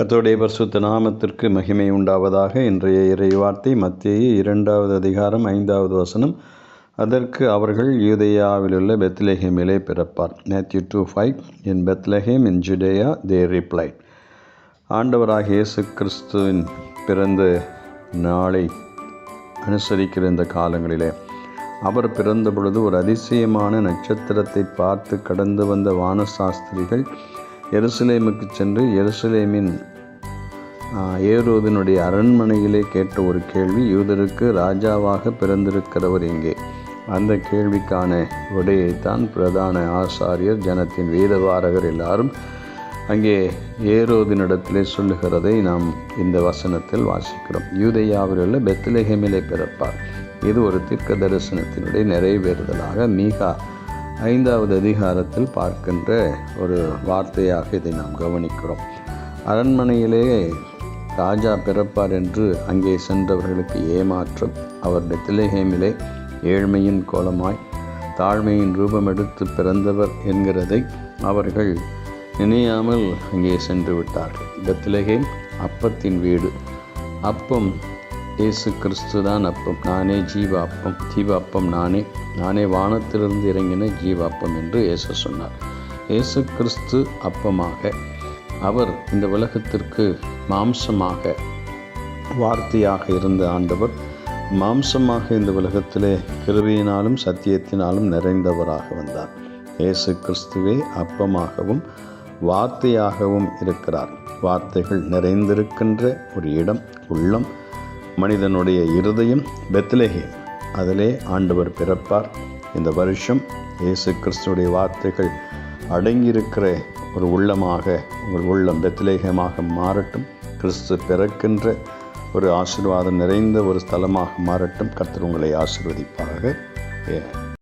கத்தோடைய பரிசுத்த நாமத்திற்கு மகிமை உண்டாவதாக இன்றைய இறை வார்த்தை மத்திய இரண்டாவது அதிகாரம் ஐந்தாவது வசனம். அதற்கு அவர்கள் யூதேயாவிலுள்ள பெத்லஹேமிலே பிறப்பார். Matthew two five in Bethlehem in Judea they reply. ஆண்டவராக இயேசு கிறிஸ்துவின் பிறந்த நாளை அனுசரிக்கிற இந்த காலங்களிலே அவர் பிறந்த பொழுது ஒரு அதிசயமான நட்சத்திரத்தை பார்த்து கடந்து வந்த வானசாஸ்திரிகள் எருசலேமுக்கு சென்று எருசலேமின் ஏரோதினுடைய அரண்மனையிலே கேட்ட ஒரு கேள்வி யூதருக்கு ராஜாவாக பிறந்திருக்கிறவர் எங்கே? அந்த கேள்விக்கான விடையைத்தான் பிரதான ஆசாரியர் ஜனத்தின் வேதவாரகர் எல்லாரும் அங்கே ஏரோதினிடத்திலே சொல்லுகிறதை நாம் இந்த வசனத்தில் வாசிக்கிறோம். யூதையாவில் உள்ள பெத்லஹேமிலே பிறப்பார். இது ஒரு தீர்க்க தரிசனத்தினுடைய நிறைவேறுதலாக மீகா ஐந்தாவது அதிகாரத்தில் பார்க்கின்ற ஒரு வார்த்தையாக இதை நாம் கவனிக்கிறோம். அரண்மனையிலே ராஜா பிறப்பார் என்று அங்கே சென்றவர்களுக்கு ஏமாற்றம் அவர் திலேஹேமிலே ஏழ்மையின் கோலமாய் தாழ்மையின் ரூபம் எடுத்து பிறந்தவர் என்கிறதை அவர்கள் நினையாமல் அங்கே சென்று விட்டார்கள். பெத்லஹேம் அப்பத்தின் வீடு அப்பம் இயேசு கிறிஸ்து தான் அப்பம். நானே ஜீவ அப்பம் ஜீவ அப்பம் நானே. நானே வானத்திலிருந்து இறங்கின ஜீவாப்பம் என்று இயேசு சொன்னார். இயேசு கிறிஸ்து அப்பமாக. அவர் இந்த உலகத்திற்கு மாம்சமாக வார்த்தையாக இருந்த ஆண்டவர் மாம்சமாக இந்த உலகத்திலே கிருவியினாலும் சத்தியத்தினாலும் நிறைந்தவராக வந்தார். இயேசு கிறிஸ்துவே அப்பமாகவும் வார்த்தையாகவும் இருக்கிறார். வார்த்தைகள் நிறைந்திருக்கின்ற ஒரு இடம் உள்ளம். மனிதனுடைய இருதயம் பெத்லேகே அதிலே ஆண்டவர் பிறப்பார். இந்த வருஷம் இயேசு கிறிஸ்துடைய வார்த்தைகள் அடங்கியிருக்கிற ஒரு உள்ளமாக உங்கள் உள்ளம் பெத்லேகமாக மாறட்டும். கிறிஸ்து பிறக்கின்ற ஒரு ஆசிர்வாதம் நிறைந்த ஒரு ஸ்தலமாக மாறட்டும். கர்த்தர் உங்களை ஆசிர்வதிப்பாக